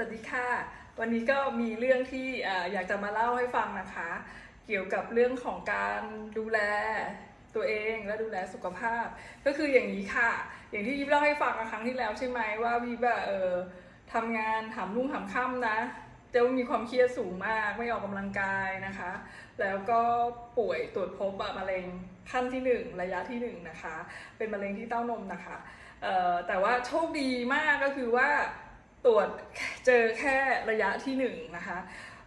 วัสดีค่ะ วันนี้ก็มีเรื่องที่อยากจะมาเล่าให้ฟังนะคะ เกี่ยวกับเรื่องของการดูแลตัวเองและดูแลสุขภาพ ก็คืออย่างนี้ค่ะ อย่างที่ยิบเล่าให้ฟังครั้งที่แล้วใช่ไหมว่าวิบเออทำงานหามรุ่งหามค่ำนะจะมีความเครียดสูงมากไม่ออกกำลังกายนะคะ แล้วก็ป่วยตรวจพบมะเร็งขั้นที่หนึ่งระยะที่หนึ่งนะคะ เป็นมะเร็งที่เต้านมนะคะแต่ว่าโชคดีมากก็คือว่า ตรวจเจอแค่ระยะที่หนึ่งนะคะ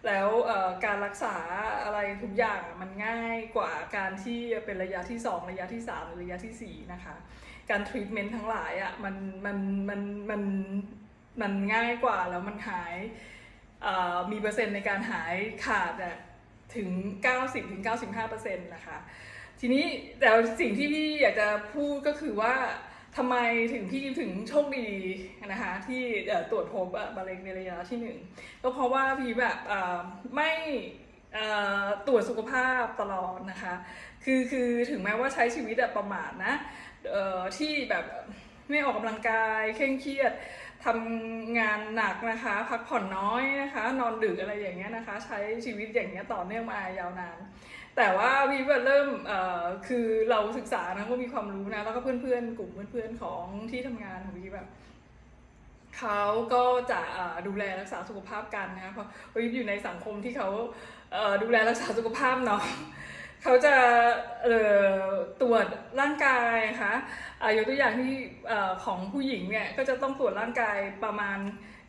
แล้วการรักษาอะไรทุกอย่างมันง่ายกว่าการที่เป็นระยะที่สองระยะที่สามหรือระยะที่สี่นะคะ การทรีทเมนต์ทั้งหลายอะมันมันมันมันมันง่ายกว่าแล้วมันหายมีเปอร์เซ็นต์ในการหายขาดอะถึง 90-95%นะคะ ทีนี้แต่สิ่งที่พี่อยากจะพูดก็คือว่า ทำไมถึงพี่ถึงโชคดีนะคะที่ตรวจพบมะเร็งในระยะที่หนึ่งก็เพราะว่าพี่แบบไม่ตรวจสุขภาพตลอดนะคะ คือคือถึงแม้ว่าใช้ชีวิตแบบประมาทนะที่แบบไม่ออกกำลังกายเคร่งเครียดทำงานหนักนะคะ พักผ่อนน้อยนะคะ นอนดึกอะไรอย่างเงี้ยนะคะ ใช้ชีวิตอย่างเงี้ยต่อเนื่องมายาวนาน แต่ว่าพี่เริ่มคือเราศึกษานะก็มีความรู้นะ แล้วก็เพื่อนๆ กลุ่มเพื่อนๆ ของที่ทำงานของพี่แบบเขาก็จะดูแลรักษาสุขภาพกันนะเพราะวิอยู่ในสังคมที่เขาดูแลรักษาสุขภาพเนาะเขาจะตรวจร่างกายนะคะอะยกตัวอย่างที่ของผู้หญิงเนี่ยก็จะต้องตรวจร่างกายประมาณ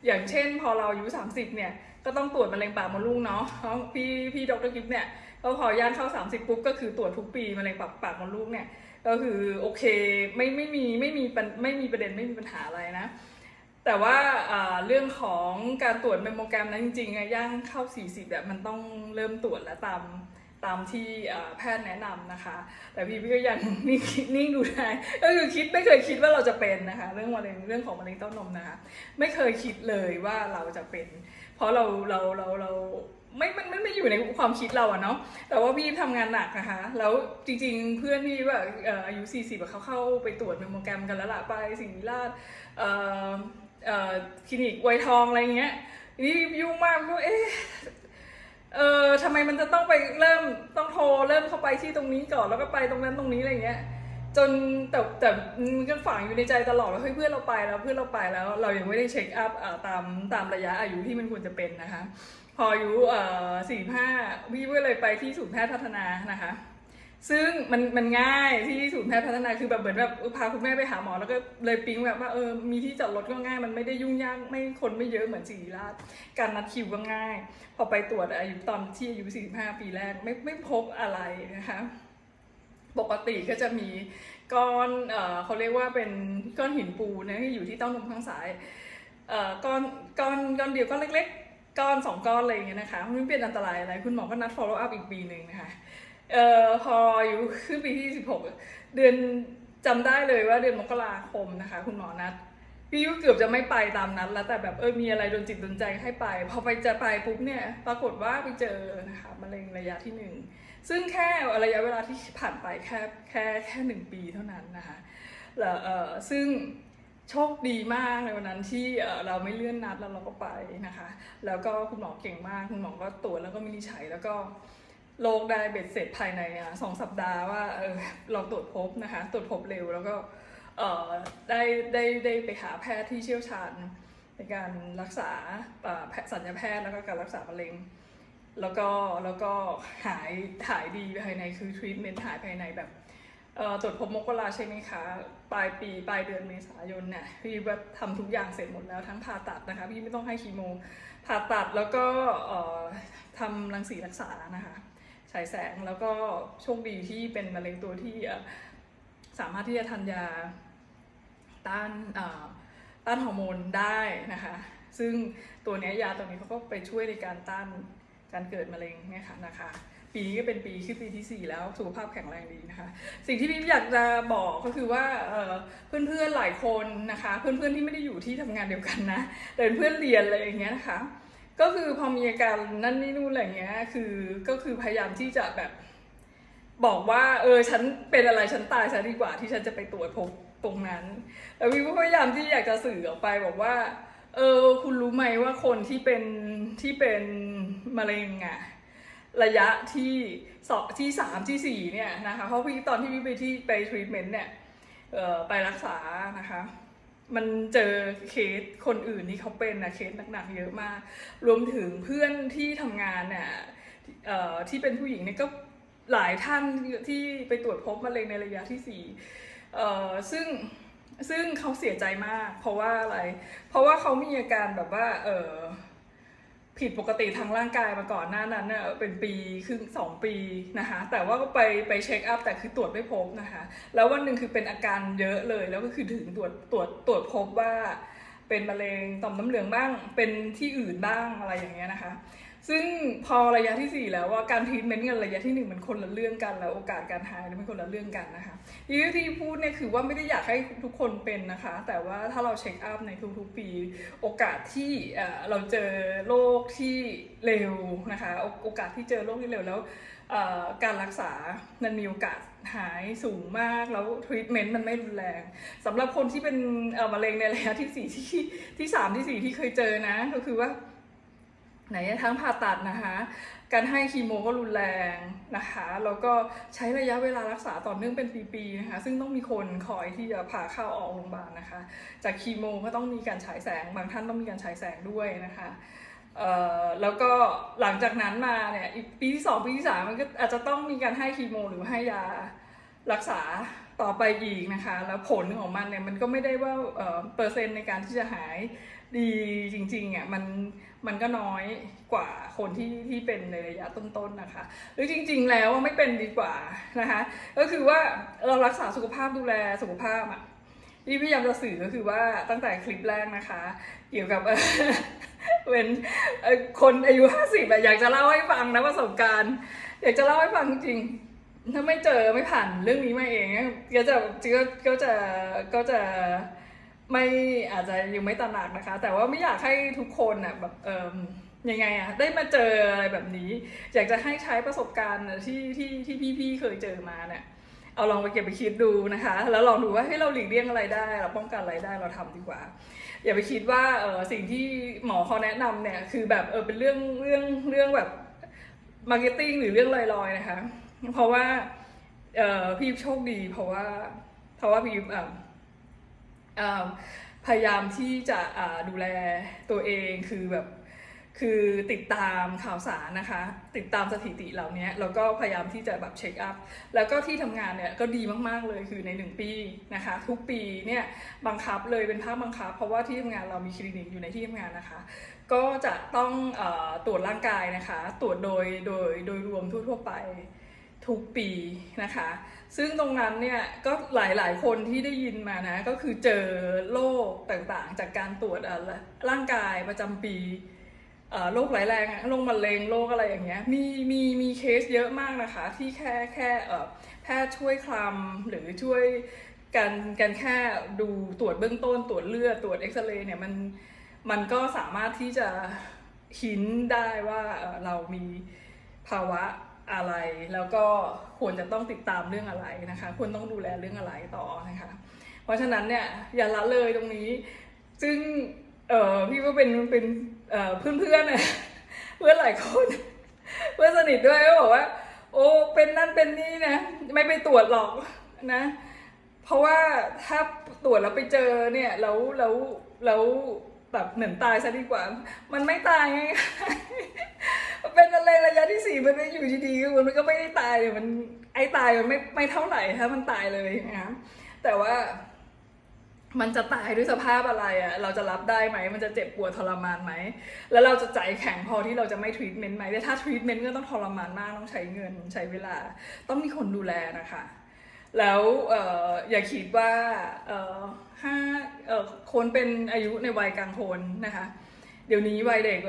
อย่างเช่น พอเราอายุ30เนี่ยก็ต้องตรวจมะเร็งปากมดลูกเนาะพราะพี่พี่ดรกิฟเนี่ย ก็พอย่างเข้า 30 ปุ๊บก็คือตรวจทุกปีมะเร็งปากปากมดลูกเนี่ยก็คือโอเคไม่ไม่มีไม่มีปัญไม่มีประเด็นไม่มีปัญหาอะไรนะ แต่ว่าเรื่องของการตรวจเมมโมแกรมนั้นจริงๆย่างเข้า 40แบบมันต้องเริ่มตรวจแล้วตามตามที่แพทย์แนะนำนะคะ แต่พี่พี่ก็ยังนิ่งนิ่งดูได้ก็คือคิดไม่เคยคิดว่าเราจะเป็นนะคะ เรื่องมะเร็งเรื่องของมะเร็งเต้านมนะคะ ไม่เคยคิดเลยว่าเราจะเป็น เพราะเราเราเราเรา ไม่มันไม่ไม่อยู่ในความคิดเราอะเนาะแต่ว่าพี่ทำงานหนักนะคะ แล้วจริงๆเพื่อนพี่ว่าอายุ40อะเขาเข้าไปตรวจเมมโมแกรมกันแล้วล่ะไปสิริราชคลินิกไวยทองอะไรเงี้ยนี่ยุ่งมากก็เอ๊ะเออทำไมมันจะต้องไปเริ่มต้องโทรเริ่มเข้าไปที่ตรงนี้ก่อนแล้วก็ไปตรงนั้นตรงนี้อะไรเงี้ย จนแต่แต่มันก็ฝังอยู่ในใจตลอดว่าเฮ้ยเพื่อนเราไปแล้วเพื่อนเราไปแล้ว เรายังไม่ได้เช็คอัพตามตามระยะอายุที่มันควรจะเป็นนะคะ พออายุสี่ห้าพี่ก็เลยไปที่ศูนย์แพทย์พัฒนานะคะ ซึ่งมันมันง่ายที่ศูนย์แพทย์พัฒนาคือแบบเหมือนแบบพาคุณแม่ไปหาหมอแล้วก็เลยปิ๊งแบบว่าเออมีที่จอดรถก็ง่าย มันไม่ได้ยุ่งยากไม่คนไม่เยอะเหมือนศิริราชการนัดคิวก็ง่าย พอไปตรวจอายุตอนที่อายุ45ปีแรกไม่ไม่พบอะไรนะคะ ปกติก็จะมีก้อนเออเขาเรียกว่าเป็นก้อนหินปูนนะที่อยู่ที่เต้านมข้างซ้ายเอ่อก้อนก้อนก้อนเดียวก้อนเล็กๆ ก้อนสองก้อนอะไรอย่างเงี้ยนะคะไม่เป็นอันตรายอะไรคุณหมอก็นัด follow up อีกปีหนึ่งนะคะเอ่อพออายุขึ้นปีที่ 16 เดือนจำได้เลยว่าเดือนมกราคมนะคะ คุณหมอนัดพี่ก็เกือบจะไม่ไปตามนัดแล้วแต่แบบเออมีอะไรโดนจิตโดนใจให้ไป พอไปจะไปปุ๊บเนี่ยปรากฏว่าไปเจอนะคะมะเร็งระยะที่หนึ่ง ซึ่งแค่ระยะเวลาที่ผ่านไปแค่แค่แค่หนึ่งปีเท่านั้นนะคะแล้วเออซึ่งโชคดีมากในวันนั้นที่เราไม่เลื่อนนัดแล้วเราก็ไปนะคะ แล้วก็คุณหมอเก่งมากคุณหมอก็ตรวจแล้วก็วินิจฉัยแล้วก็โรคได้เบ็ดเสร็จภายในสองสัปดาห์ว่าเออเราตรวจพบนะคะ ตรวจพบเร็วแล้วก็เออได้ได้ได้ไปหาแพทย์ที่เชี่ยวชาญในการรักษาสัญญาแพทย์แล้วก็การรักษามะเร็ง แล้วก็แล้วก็หายหายดีภายในคือทรีทเมนต์หายภายในแบบตรวจพบมกราใช่ไหมคะ ปลายปีปลายเดือนเมษายนเนี่ยพี่แบบทำทุกอย่างเสร็จหมดแล้วทั้งผ่าตัดนะคะ พี่ไม่ต้องให้คีโมผ่าตัดแล้วก็ทำรังสีรักษานะคะฉายแสงแล้วก็โชคดีที่เป็นมะเร็งตัวที่สามารถที่จะทานยาต้านต้านฮอร์โมนได้นะคะ ซึ่งตัวเนี้ยยาตัวนี้เขาก็ไปช่วยในการต้าน การเกิดมะเร็งเนี่ยค่ะนะคะ ปีนี้ก็เป็นปีขึ้นปีที่ 4 แล้วสุขภาพแข็งแรงดีนะคะ สิ่งที่พี่อยากจะบอกก็คือว่าเพื่อนๆหลายคนนะคะ เพื่อนๆที่ไม่ได้อยู่ที่ทำงานเดียวกันนะแต่เป็นเพื่อนเรียนอะไรอย่างเงี้ยนะคะ ก็คือพอมีอาการนั่นนี่นู่นอะไรเงี้ยคือก็คือพยายามที่จะแบบบอกว่าเออฉันเป็นอะไรฉันตายซะดีกว่าที่ฉันจะไปตรวจพบตรงนั้นแต่วิวก็พยายามที่อยากจะสื่อออกไปบอกว่า เออคุณรู้ไหมว่าคนที่เป็นที่เป็นมะเร็งอะระยะที่สองที่สามที่สี่เนี่ยนะคะเพราะพี่ตอนที่พี่ไปที่ไปทรีทเมนต์เนี่ยเออไปรักษานะคะ มันเจอเคสคนอื่นที่เขาเป็นนะเคสหนักๆเยอะมาก รวมถึงเพื่อนที่ทำงานเนี่ยเอ่อที่เป็นผู้หญิงเนี่ยก็หลายท่านที่ไปตรวจพบมะเร็งในระยะที่สี่เอ่อซึ่ง ซึ่งเขาเสียใจมาก เพราะว่าอะไร เพราะว่าเขามีอาการแบบว่าเออผิดปกติทางร่างกายมาก่อนหน้านั้นเน่ยเป็นปีครึ่งสองปีนะคะ แต่ว่าก็ไปไปเช็คอัพแต่คือตรวจไม่พบนะคะ แล้ววันหนึ่งคือเป็นอาการเยอะเลย แล้วก็คือถึงตรวจตรวจตรวจพบว่าเป็นมะเร็งต่อมน้ำเหลืองบ้างเป็นที่อื่นบ้างอะไรอย่างเงี้ยนะคะ ซึ่งพอระยะที่ 4 แล้วว่าการทรีทเมนต์กันระยะที่ 1 มันคนละเรื่องกันแล้วโอกาสการหายมันคนละเรื่องกันนะคะที่ที่พูดเนี่ยคือว่าไม่ได้อยากให้ทุกคนเป็นนะคะ แต่ว่าถ้าเราเช็คอัพในทุกๆปี โอกาสที่เราเจอโรคที่เร็วนะคะ โอกาสที่เจอโรคที่เร็วแล้วการรักษามันมีโอกาสหายสูงมากแล้วทรีทเมนต์มันไม่รุนแรงสำหรับคนที่เป็นมะเร็งในระยะที่สี่ที่ที่สามที่สี่ที่เคยเจอนะก็คือว่า ไหนทั้งผ่าตัดนะคะ การให้คีโมก็รุนแรงนะคะ แล้วก็ใช้ระยะเวลารักษาต่อเนื่องเป็นปีๆนะคะ ซึ่งต้องมีคนคอยที่จะพาเข้าออกโรงพยาบาลนะคะ จากคีโมก็ต้องมีการฉายแสง บางท่านต้องมีการฉายแสงด้วยนะคะแล้วก็หลังจากนั้นมาเนี่ยปีที่สองปีที่สามมันก็อาจจะต้องมีการให้คีโม หรือให้ยารักษาต่อไปอีกนะคะ แล้วผลของมันเนี่ยมันก็ไม่ได้ว่าเอ่อเปอร์เซ็นต์ในการที่จะหายดีจริงๆอะมัน มันก็น้อยกว่าคนที่ที่เป็นในระยะต้นๆนะคะ หรือจริง ๆ แล้วไม่เป็นดีกว่านะคะ ก็คือว่าเรารักษาสุขภาพดูแลสุขภาพอะที่พยายามจะสื่อก็คือว่าตั้งแต่คลิปแรกนะคะ เกี่ยวกับเอ่อเป็นคนอายุห้าสิบอยากจะเล่าให้ฟังนะประสบการณ์ อยากจะเล่าให้ฟังจริงถ้าไม่เจอไม่ผ่านเรื่องนี้มาเองก็จะก็ก็จะก็จะ ไม่อาจจะยังไม่ตระหนักนะคะ แต่ว่าไม่อยากให้ทุกคนอะแบบเอมยังไงอะได้มาเจออะไรแบบนี้ อยากจะให้ใช้ประสบการณ์ที่ที่ที่พี่ๆเคยเจอมาเนี่ยเอาลองไปเก็บไปคิดดูนะคะ แล้วลองดูว่าให้เราหลีกเลี่ยงอะไรได้ เราป้องกันอะไรได้เราทำดีกว่า อย่าไปคิดว่าเออสิ่งที่หมอเขาแนะนำเนี่ยคือแบบเออเป็นเรื่องเรื่องเรื่องแบบมาร์เก็ตติ้งหรือเรื่องลอยๆนะคะ เพราะว่าเออพี่โชคดี เพราะว่าเพราะว่าพี่เอ่อเอ่อ พยายามที่จะดูแลตัวเองคือแบบคือติดตามข่าวสารนะคะ ติดตามสถิติเหล่านี้แล้วก็พยายามที่จะแบบเช็คอัพแล้วก็ที่ทำงานเนี่ยก็ดีมากๆเลยคือในหนึ่งปีนะคะ ทุกปีเนี่ยบังคับเลยเป็นภาคบังคับ เพราะว่าที่ทำงานเรามีคลินิกอยู่ในที่ทำงานนะคะ ก็จะต้องอตรวจร่างกายนะคะ ตรวจโดยโดยโดยรวมทั่วๆไปทุกปีนะคะ ซึ่งตรงนั้นเนี่ยก็หลายๆ คนที่ได้ยินมานะ ก็คือเจอโรคต่างๆ จากการตรวจร่างกายประจำปีโรคร้ายแรงโรคมะเร็งโรคอะไรอย่างเงี้ยมีมีมีเคสเยอะมากนะคะ ที่แค่แค่แพทย์ช่วยคลำหรือช่วยกันกันแค่ดูตรวจเบื้องต้น ตรวจเลือดตรวจเอ็กซเรย์เนี่ยมันมันก็สามารถที่จะหินได้ว่าเรามีภาวะ อะไร แล้วก็ควรจะต้องติดตามเรื่องอะไรนะคะควรต้องดูแลเรื่องอะไรต่อนะคะเพราะฉะนั้นเนี่ยอย่าละเลยตรงนี้ ซึ่งเออพี่ก็เป็นเป็นเออเพื่อนเพื่อนๆเพื่อนหลายคนเพื่อนสนิทด้วยก็บอกว่า โอ้เป็นนั่นเป็นนี่นะไม่ไปตรวจหรอกนะ เพราะว่าถ้าตรวจแล้วไปเจอเนี่ยแล้วแล้วแล้วแบบเหมือนตายซะดีกว่า มันไม่ตายไง เป็นอะไรระยะที่สี่มันไม่อยู่ดีๆมันก็ไม่ได้ตายเลยมันไอ้ตายมันไม่ไม่เท่าไหร่ถ้ามันตายเลยนะแต่ว่ามันจะตายด้วยสภาพอะไรอะ่ะ เราจะรับได้ไหม มันจะเจ็บปวดทรมานไหม แล้วเราจะใจแข็งพอที่เราจะไม่ทรีทเมนต์ไหมแต่ถ้าทรีทเมนต์ก็ต้องทรมานมาก ต้องใช้เงินใช้เวลา ต้องมีคนดูแลนะคะ แล้วอออย่าคิดว่าห้าคนเป็นอายุในวัยกลางคนนะคะ เดี๋ยวนี้วัยเด็ก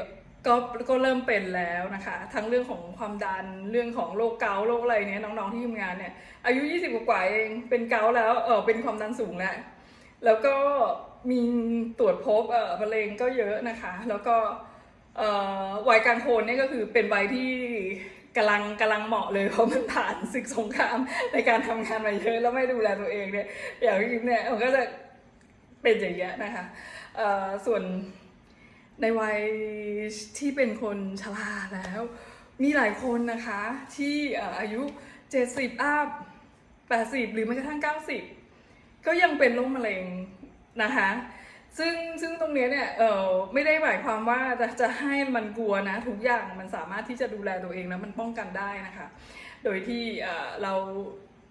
ก็ก็เริ่มเป็นแล้วนะคะ ทั้งเรื่องของความดันเรื่องของโรคเกาต์โรคอะไรเนี้ยน้องๆที่ทำงานเนี่ย อายุ 20 กว่าๆเองเป็นเกาต์แล้วเออเป็นความดันสูงแล้วแล้วก็มีตรวจพบเออมะเร็งก็เยอะนะคะ แล้วก็เอ่อวัยกลางคนเนี่ยก็คือเป็นวัยที่กำลังกำลังเหมาะเลยเพราะมันผ่านศึกสงครามในการทำงานมาเยอะแล้วไม่ดูแลตัวเองเนี่ยอย่างที่เนี่ยมันก็จะเป็นอย่างเงี้ยนะคะเอ่อส่วน ในวัยที่เป็นคนชราแล้ว มีหลายคนนะคะที่เอ่ออายุ 70อัพ80 หรือแม้กระทั่ง 90 ก็ยังเป็นโรคมะเร็งนะคะซึ่งซึ่งตรงนี้เนี่ยเออไม่ได้หมายความว่าจะจะให้มันกลัวนะทุกอย่างมันสามารถที่จะดูแลตัวเองแล้วมันป้องกันได้นะคะ โดยที่เออเรา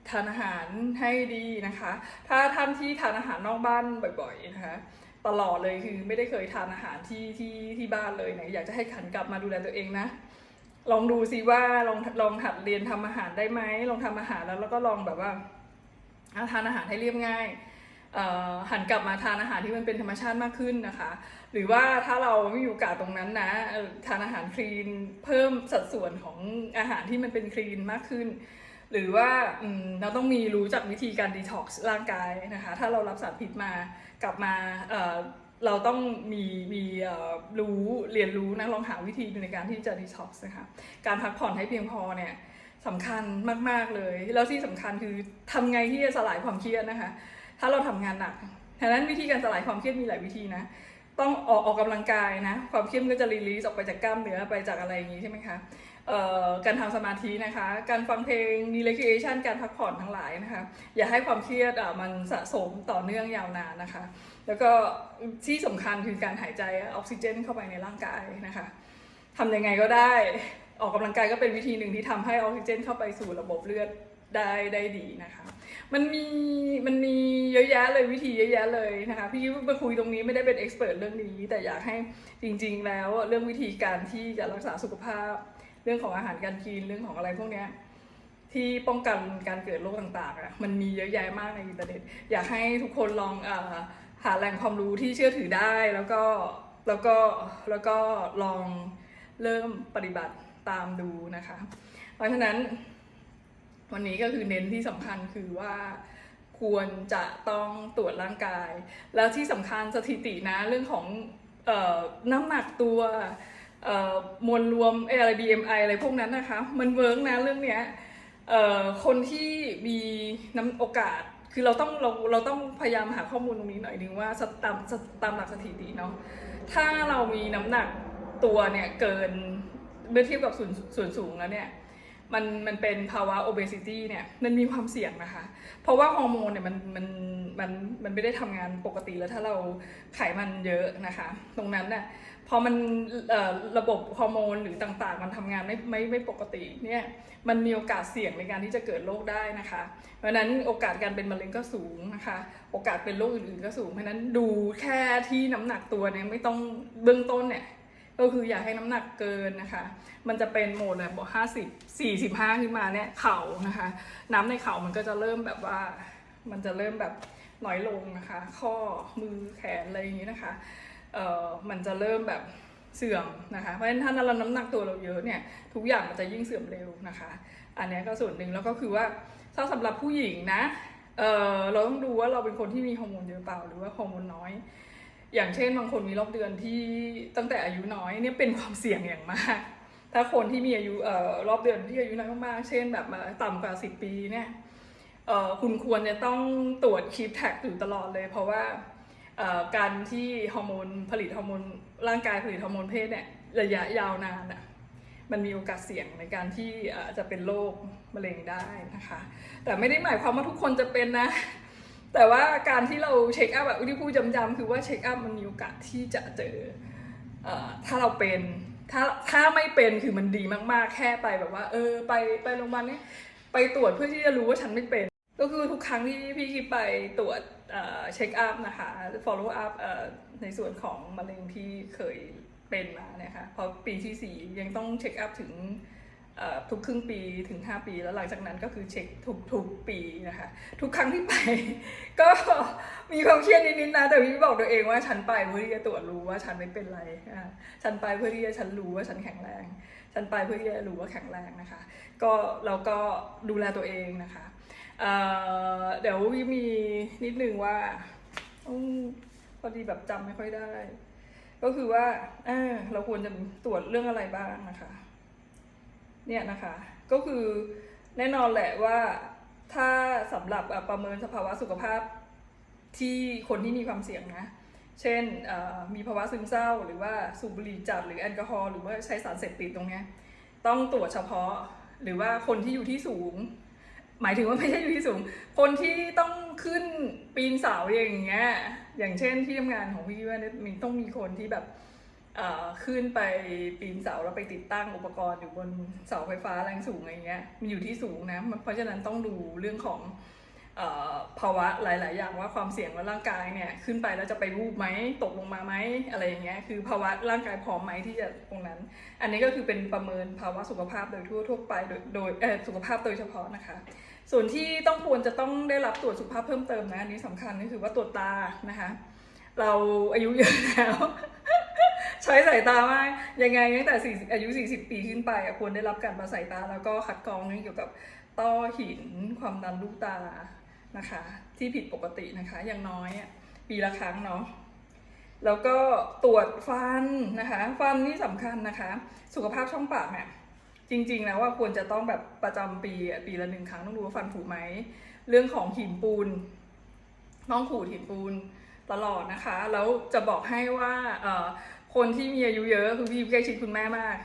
ทานอาหารให้ดีนะคะ ถ้าท่านที่ทานอาหารนอกบ้านบ่อยๆนะคะ ตลอดเลยคือไม่ได้เคยทานอาหารที่ที่ที่บ้านเลยเนี่ยอยากจะให้ขันกลับมาดูแลตัวเองนะ ลองดูซิว่าลองลองหัดเรียนทำอาหารได้ไหมลองทำอาหารแล้วแล้วก็ลองแบบว่าทานอาหารให้เรียบง่ายหันกลับมาทานอาหารที่มันเป็นธรรมชาติมากขึ้นนะคะ หรือว่าถ้าเราไม่มีโอกาสตรงนั้นนะทานอาหารคลีนเพิ่มสัดส่วนของอาหารที่มันเป็นคลีนมากขึ้น หรือว่าเราต้องมีรู้จักวิธีการดีท็อกซ์ร่างกายนะคะ ถ้าเรารับสารพิษมา กลับมาเราต้องมีมีรู้เรียนรู้นะลองหาวิธีในการที่จะดีท็อกซ์นะคะการพักผ่อนให้เพียงพอเนี่ยสำคัญมาก ๆ เลย แล้วที่สำคัญคือทำไงที่จะสลายความเครียดนะคะ ถ้าเราทำงานหนักฉะนั้นวิธีการสลายความเครียดมีหลายวิธีนะ ต้องออกออกกำลังกายนะ ความเครียดก็จะรีลีสออกไปจากกล้ามเนื้อไปจากอะไรอย่างนี้ใช่ไหมคะ การทำสมาธินะคะ การฟังเพลงมี recreation การพักผ่อนทั้งหลายนะคะ อย่าให้ความเครียดอะมันสะสมต่อเนื่องยาวนานนะคะ แล้วก็ที่สำคัญคือการหายใจออกซิเจนเข้าไปในร่างกายนะคะทำยังไงก็ได้ออกกำลังกายก็เป็นวิธีหนึ่งที่ทำให้ออกซิเจนเข้าไปสู่ระบบเลือดได้ได้ดีนะคะ มันมีมันมีเยอะแยะเลยวิธีเยอะแยะเลยนะคะ พี่มาคุยตรงนี้ไม่ได้เป็นเอ็กซ์เพรสเรื่องนี้ แต่อยากให้จริงๆแล้วเรื่องวิธีการที่จะรักษาสุขภาพ เรื่องของอาหารการกินเรื่องของอะไรพวกเนี้ยที่ป้องกันการเกิดโรคต่างๆอะมันมีเยอะแยะมากในอินเทอร์เน็ต อยากให้ทุกคนลองอหาแหล่งความรู้ที่เชื่อถือได้แล้วก็แล้วก็แล้วก็ลองเริ่มปฏิบัติตามดูนะคะ เพราะฉะนั้นวันนี้ก็คือเน้นที่สำคัญคือว่าควรจะต้องตรวจร่างกาย แล้วที่สำคัญสถิตินะเรื่องของออน้ำหนักตัว มวลรวมเอ่ออะไร BMI อะไรพวกนั้นนะคะ มันเวิร์กนะเรื่องเนี้ยคนที่มีน้ำโอกาสคือเราต้องเราเราต้องพยายามหาข้อมูลตรงนี้หน่อยนึงว่าตามตามหลักสถิติเนาะถ้าเรามีน้ำหนักตัวเนี่ยเกินเมื่อเทียบกับส่วนส่วนสูงแล้วเนี่ยมันมันเป็นภาวะ obesity เนี่ยมันมีความเสี่ยงนะคะ เพราะว่าฮอร์โมนเนี่ยมันมันมันมันไม่ได้ทำงานปกติแล้วถ้าเราไขมันเยอะนะคะ ตรงนั้นน่ะ พอมันระบบฮอร์โมนหรือต่างๆ มันทำงานไม่ไม่ไม่ปกติเนี่ยมันมีโอกาสเสี่ยงในการที่จะเกิดโรคได้นะคะ เพราะนั้นโอกาสการเป็นมะเร็งก็สูงนะคะ โอกาสเป็นโรคอื่นๆก็สูง เพราะนั้นดูแค่ที่น้ำหนักตัวเนี่ยไม่ต้องเบื้องต้นเนี่ยก็คืออย่าให้น้ำหนักเกินนะคะ มันจะเป็นโหมดแบบบอกห้าสิบสี่สิบห้าขึ้นมาเนี่ยเข่านะคะ น้ำในเข่ามันก็จะเริ่มแบบว่ามันจะเริ่มแบบน้อยลงนะคะ ข้อมือแขนอะไรอย่างนี้นะคะ เออมันจะเริ่มแบบเสื่อมนะคะ เพราะฉะนั้นถ้าเราน้ำหนักตัวเราเยอะเนี่ยทุกอย่างมันจะยิ่งเสื่อมเร็วนะคะ อันนี้ก็ส่วนหนึ่งแล้วก็คือว่าถ้าสำหรับผู้หญิงนะเออเราต้องดูว่าเราเป็นคนที่มีฮอร์โมนเยอะเปล่าหรือว่าฮอร์โมนน้อย อย่างเช่นบางคนมีรอบเดือนที่ตั้งแต่อายุน้อยเนี่ยเป็นความเสี่ยงอย่างมากถ้าคนที่มีอายุเอ่อรอบเดือนที่อายุน้อยมากๆ เช่นแบบมาต่ำกว่า 10 ปีเนี่ยเอ่อคุณควรจะต้องตรวจคีปแท็กอยู่ตลอดเลย เพราะว่า การที่ฮอร์โมนผลิตฮอร์โมนร่างกายผลิตฮอร์โมนเพศเนี่ยระยะยาวนานอะมันมีโอกาสเสี่ยงในการที่จะเป็นโรคมะเร็งได้นะคะ แต่ไม่ได้หมายความว่าทุกคนจะเป็นนะ แต่ว่าการที่เราเช็คอัพแบบที่พูดจำๆคือว่าเช็คอัพมันมีโอกาสที่จะเจออถ้าเราเป็นถ้าถ้าไม่เป็นคือมันดีมากๆ แค่ไปแบบว่า เออ ไปไปโรงพยาบาลเนี่ยไปตรวจเพื่อที่จะรู้ว่าฉันไม่เป็น ก็คือทุกครั้งที่พี่คิดไปตรวจเช็คอัพนะคะ follow up เอ่อในส่วนของมะเร็งที่เคยเป็นมานี่ยค่ะพอปีที่สี่ยังต้องเช็คอัพถึงทุกครึ่งปีถึง 5 ปีแล้วหลังจากนั้นก็คือเช็คทุกทุกปีนะคะ ทุกครั้งที่ไป ก็มีความเครียดนิดๆนะแต่พี่บอกตัวเองว่าฉันไปเพื่อที่จะตรวจรู้ว่าฉันไม่เป็นไรฉันไปเพื่อที่จะฉันรู้ว่าฉันแข็งแรง ฉันไปเพื่อที่จะรู้ว่าแข็งแรงนะคะ ก็เราก็ดูแลตัวเองนะคะ เเดี๋ยววิมีนิดนึงว่าอพอดีแบบจำไม่ค่อยได้ ก็คือว่าเเราควรจะตรวจเรื่องอะไรบ้างนะคะ เนี่ยนะคะ ก็คือแน่นอนแหละว่าถ้าสำหรับประเมินสภาวะสุขภาพที่คนที่มีความเสี่ยงนะ เช่นมีภาวะซึมเศร้า หรือว่าสูบบุหรี่จัดหรือแอลกอฮอล์หรือว่าใช้สารเสพติดตรงเนี้ยต้องตรวจเฉพาะ หรือว่าคนที่อยู่ที่สูง หมายถึงว่าไม่ใช่อยู่ที่สูง คนที่ต้องขึ้นปีนเสาอย่างเงี้ย อย่างเช่นที่ทำงานของพี่ว่าเนี่ยมีต้องมีคนที่แบบอ่อขึ้นไปปีนเสาแล้วไปติดตั้งอุปกรณ์อยู่บนเสาไฟฟ้าแรงสูงอะไรเงี้ย มันอยู่ที่สูงนะ เพราะฉะนั้นต้องดูเรื่องของ ภาวะหลาย ๆ อย่างว่าความเสี่ยงว่าร่างกายเนี่ยขึ้นไปแล้วจะไปรูปไหมตกลงมาไหมอะไรอย่างเงี้ยคือภาวะร่างกายพร้อมไหมที่จะตรงนั้น อันนี้ก็คือเป็นประเมินภาวะสุขภาพโดยทั่วทั่วไปโดยโดยสุขภาพโดยเฉพาะนะคะ ส่วนที่ต้องควรจะต้องได้รับตรวจสุขภาพเพิ่มเติมนะอันนี้สำคัญก็คือว่าตรวจตานะคะเราอายุเยอะแล้ว ใช้สายตามากยังไงตั้งแต่อายุ 40 ปีขึ้นไปควรได้รับการประสายตาแล้วก็คัดกรองเรื่องเกี่ยวกับต้อหินความดันลูกตา นะคะ ที่ผิดปกตินะคะอย่างน้อยอะปีละครั้งเนาะแล้วก็ตรวจฟันนะคะ ฟันนี่สำคัญนะคะ สุขภาพช่องปากเนี่ยจริงๆแล้วว่าควรจะต้องแบบประจำปีปีละหนึ่งครั้งต้องดูว่าฟันผุไหมเรื่องของหินปูนต้องขูดหินปูนตลอดนะคะ แล้วจะบอกให้ว่าคนที่มีอายุเยอะคือพี่ใกล้ชิดคุณแม่มาก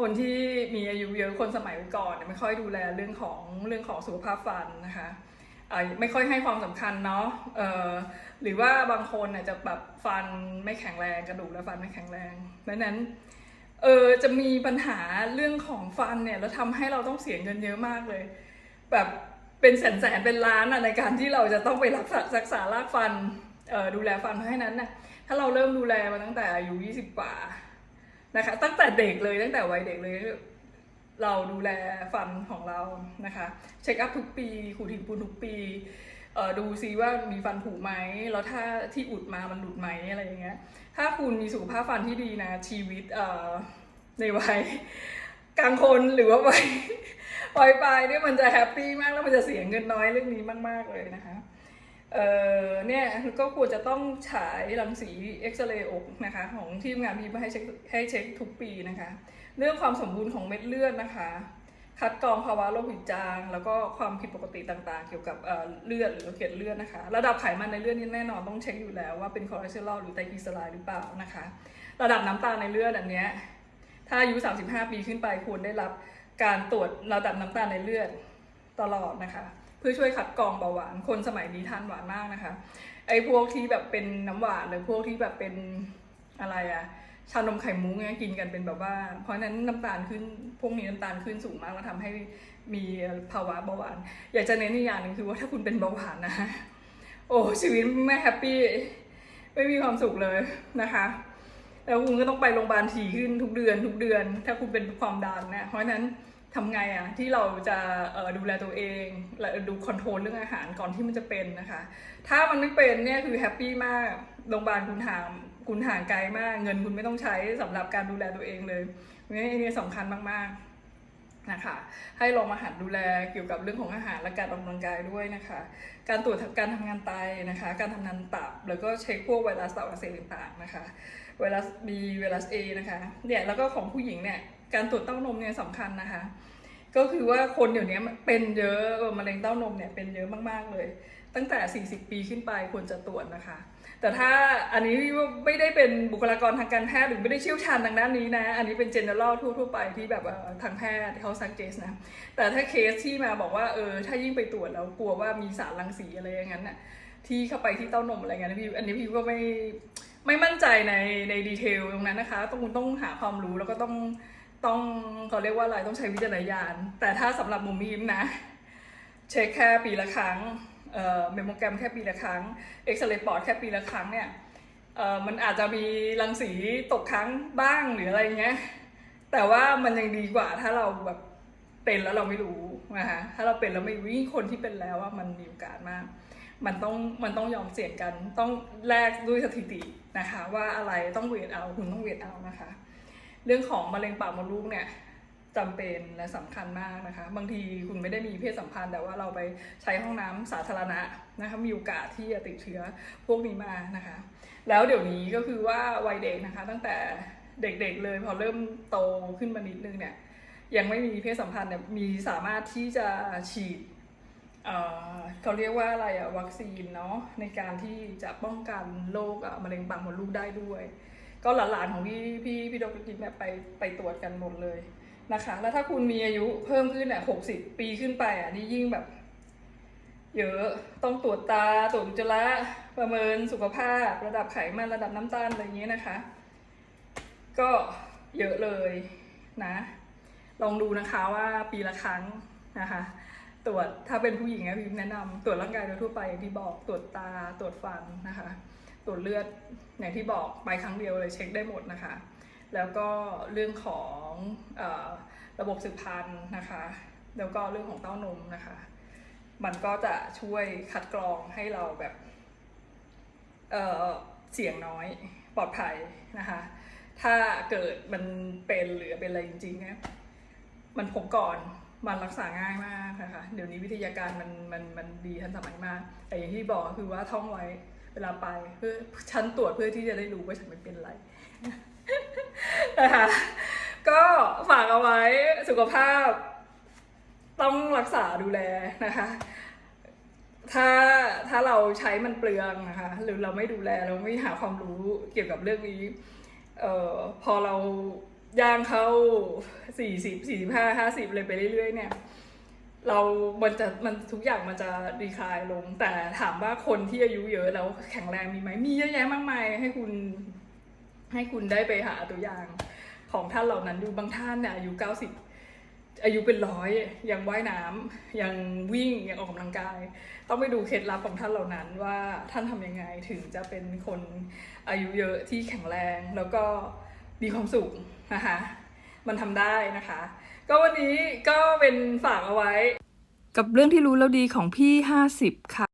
คนที่มีอายุเยอะคนสมัยก่อนเนี่ยไม่ค่อยดูแลเรื่องของเรื่องของสุขภาพฟันนะคะ ไม่ค่อยให้ความสำคัญเนาะหรือว่าบางคนเนี่ยจะแบบฟันไม่แข็งแรงกระดูกและฟันไม่แข็งแรงดังนั้นเออจะมีปัญหาเรื่องของฟันเนี่ยแล้วทำให้เราต้องเสียเงินเยอะมากเลย แบบเป็นแสนแสนเป็นล้านอะในการที่เราจะต้องไปรักษารักษารากฟันเออดูแลฟันเพราะฉะนั้นน่ะถ้าเราเริ่มดูแลมาตั้งแต่อายุ 20 กว่านะคะตั้งแต่เด็กเลยตั้งแต่วัยเด็กเลย เราดูแลฟันของเรานะคะเช็คอัพทุกปีขูดหินปูนทุกปีดูซิว่ามีฟันผุไหมแล้วถ้าที่อุดมามันหลุดไหมอะไรอย่างเงี้ยถ้าคุณมีสุขภาพฟันที่ดีนะชีวิตในวัยกลางคนหรือว่าวัยวัยปลายเนี่ยมันจะแฮปปี้มากแล้วมันจะเสียเงินน้อยเรื่องนี้มากๆเลยนะคะเอ่อเนี่ยก็ควรจะต้องฉายรังสีเอ็กซเรย์อกนะคะ ของทีมงานพีมาให้เช็คให้เช็คทุกปีนะคะ เรื่องความสมบูรณ์ของเม็ดเลือดนะคะ คัดกรองภาวะโลหิตจาง แล้วก็ความผิดปกติต่างๆ เกี่ยวกับเลือดหรือเกล็ดเลือดนะคะ ระดับไขมันในเลือดนี่แน่นอนต้องเช็คอยู่แล้วว่าเป็นคอเลสเตอรอลหรือไตรกลีเซอไรด์หรือเปล่านะคะ ระดับน้ำตาลในเลือดอันเนี้ยถ้าอายุ 35 ปีขึ้นไปควรได้รับการตรวจระดับน้ำตาลในเลือดตลอดนะคะ เพื่อช่วยคัดกรองเบาหวานคนสมัยนี้ทานหวานมากนะคะไอ้พวกที่แบบเป็นน้ำหวานหรือพวกที่แบบเป็นอะไรอะ ชานมไข่มุ้งเนี่ยกินกันเป็นแบบว่า เพราะนั้นน้ำตาลขึ้นพวกนี้น้ำตาลขึ้นสูงมากแล้วทำให้มีภาวะเบาหวาน อยากจะเน้นอีกอย่างหนึ่งคือว่าถ้าคุณเป็นเบาหวานนะโอ้ชีวิตไม่แฮปปี้ไม่มีความสุขเลยนะคะแล้วคุณก็ต้องไปโรงพยาบาลถี่ขึ้นทุกเดือน ทุกเดือน ถ้าคุณเป็นความดันนะเพราะนั้นทำไงอะที่เราจะดูแลตัวเองและดูคอนโทรลเรื่องอาหารก่อนที่มันจะเป็นนะคะ ถ้ามันไม่เป็นเนี่ยคือแฮปปี้มากโรงพยาบาลคุณห่าง คุณห่างไกลมาก เงินคุณไม่ต้องใช้สำหรับการดูแลตัวเองเลยนี่นี่สำคัญมากๆนะคะ ให้ลองมาหัดดูแลเกี่ยวกับเรื่องของอาหารและการออกกำลังกายด้วยนะคะ การตรวจการทำงานไตนะคะ การทำงานตับ แล้วก็เช็คพวกไวรัสตับอักเสบต่างๆนะคะ ไวรัส B ไวรัส A นะคะ เนี่ยแล้วก็ของผู้หญิงเนี่ยการตรวจเต้านมเนี่ยสำคัญนะคะ ก็คือว่าคนเดี๋ยวนี้เป็นเยอะมะเร็งเต้านมเนี่ยเป็นเยอะมากๆเลย ตั้งแต่ 40 ปีขึ้นไปควรจะตรวจนะคะ แต่ถ้าอันนี้ไม่ได้เป็นบุคลากรทางการแพทย์หรือไม่ได้เชี่ยวชาญทางด้านนี้นะ อันนี้เป็น general ทั่วๆไปที่แบบว่าทางแพทย์เขา suggest นะ แต่ถ้าเคสที่มาบอกว่าเออถ้ายิ่งไปตรวจแล้วกลัวว่ามีสารรังสีอะไรอย่างนั้นน่ะที่เข้าไปที่เต้านมอะไรเงี้ยนะพี่อันนี้พี่ก็ไม่ไม่มั่นใจในในดีเทลตรงนั้นนะคะต้องต้องหาความรู้แล้วก็ต้องต้องเขาเรียกว่าอะไรต้องใช้วิจารณญาณ แต่ถ้าสำหรับมุมมิมนะ เช็คแค่ปีละครั้ง เอ่อเมมโมแกรมแค่ปีละครั้งเอ็กซเรย์ปอดแค่ปีละครั้งเนี่ยเอ่อมันอาจจะมีรังสีตกค้างบ้างหรืออะไรเงี้ยแต่ว่ามันยังดีกว่าถ้าเราแบบเป็นแล้วเราไม่รู้นะคะถ้าเราเป็นแล้วไม่รู้ยิ่งคนที่เป็นแล้วว่ามันมีโอกาสมาก มันต้องมันต้องยอมเสี่ยงกันต้องแลกด้วยสถิตินะคะ ว่าอะไรต้องเวทเอาคุณต้องเวทเอานะคะ เรื่องของมะเร็งปากมดลูกเนี่ย จำเป็นและสำคัญมากนะคะ บางทีคุณไม่ได้มีเพศสัมพันธ์ แต่ว่าเราไปใช้ห้องน้ำสาธารณะนะคะมีโอกาสที่จะติดเชื้อพวกนี้มานะคะ แล้วเดี๋ยวนี้ก็คือว่าวัยเด็กนะคะ ตั้งแต่เด็กๆเลยพอเริ่มโตขึ้นมานิดนึงเนี่ยยังไม่มีเพศสัมพันธ์เนี่ยมีสามารถที่จะฉีดเเขาเรียกว่าอะไรอะวัคซีนเนาะในการที่จะป้องกันโรคมะเร็งปากมดลูกได้ด้วย ก็หลานๆของพี่พี่พี่ดรกิ๊กเนี่ยไปไปตรวจกันหมดเลย นะคะ แล้วถ้าคุณมีอายุเพิ่มขึ้นอะหกสิบปีขึ้นไปอะนี่ยิ่งแบบ เยอะต้องตรวจตาตรวจอุจจาระประเมินสุขภาพ ระดับไขมันระดับน้ำตาลอะไรอย่างเงี้ยนะคะ ก็เยอะเลยนะ ลองดูนะคะว่าปีละครั้งนะคะ ตรวจถ้าเป็นผู้หญิงนะพิมแนะนำตรวจร่างกายโดยทั่วไปอย่างที่บอกตรวจตาตรวจฟันนะคะ ตรวจเลือดอย่างที่บอกไปครั้งเดียวเลยเช็คได้หมดนะคะ แล้วก็เรื่องของอระบบสืบพันธุ์นะคะ แล้วก็เรื่องของเต้านมนะคะ มันก็จะช่วยคัดกรองให้เราแบบเเสี่ยงน้อยปลอดภัยนะคะ ถ้าเกิดมันเป็นหรือเป็นอะไรจริงๆเนี่ยมันพบก่อนมันรักษาง่ายมากนะคะ เดี๋ยวนี้วิทยาการมันมันมันดีทันสมัยมาก แต่อย่างที่บอกคือว่าท่องไว้เวลาไปเพื่อฉันตรวจเพื่อที่จะได้รู้ว่าฉันไม่เป็นอะไร นะคะก็ฝากเอาไว้สุขภาพ ต้องรักษาดูแลนะคะ ถ้าถ้าเราใช้มันเปลืองนะคะ หรือเราไม่ดูแลเราไม่หาความรู้เกี่ยวกับเรื่องนี้เอ่อพอเราย่างเข้าสี่สิบสี่สิบห้าห้าสิบเลยไปเรื่อยๆ เนี่ย เรา มันจะ มันทุกอย่างมันจะดีคลายลง แต่ถามว่าคนที่อายุเยอะแล้วแข็งแรงมีไหม มีเยอะแยะมากมายให้คุณ ให้คุณได้ไปหาตัวอย่างของท่านเหล่านั้นดูบางท่านเนี่ยอายุเก้าสิบอายุเป็นร้อยยังว่ายน้ำยังวิ่งยังออกกำลังกาย ต้องไปดูเคล็ดลับของท่านเหล่านั้นว่าท่านทำยังไงถึงจะเป็นคนอายุเยอะที่แข็งแรง แล้วก็มีความสุขนะคะมันทำได้นะคะ ก็วันนี้ก็เป็นฝากเอาไว้ กับเรื่องที่รู้แล้วดีของพี่ 50 ค่ะ